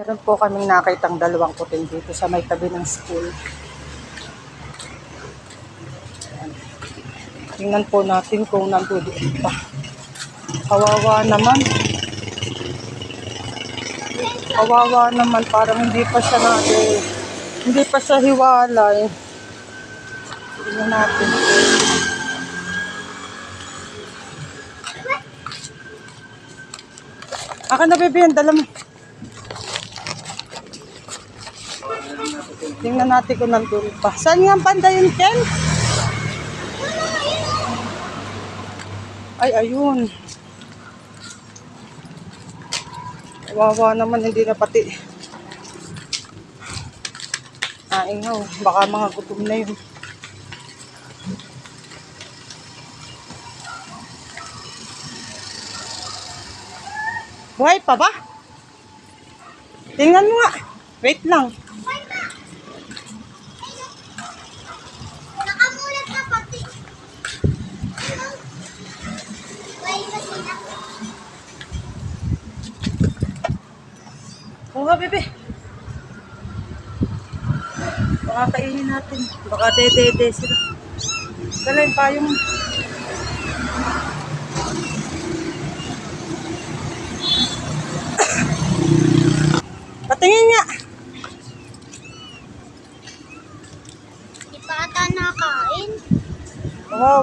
Meron po kaming nakitang dalawang kuting dito sa may tabi ng school. Ayan. Tingnan po natin kung nandun pa. Kawawa naman. Kawawa naman. Parang hindi pa siya na hindi pa siya hiwalay. Tingnan natin. Aka na dala mo. Tingnan natin kung nandun pa. Saan nga ang banda yun, Ken? Ay, ayun. Wawa naman, hindi na pati. Ah, ingaw. Baka mga gutom na yun. Buhay pa ba? Tingnan mo nga. Wait lang. Nakamulat na pati. May masina. Oo nga, bebe. Baka kainin natin. Baka dede-dede sila. Dala yung payong. Patingin nga. Di pa ata nakain. Wawa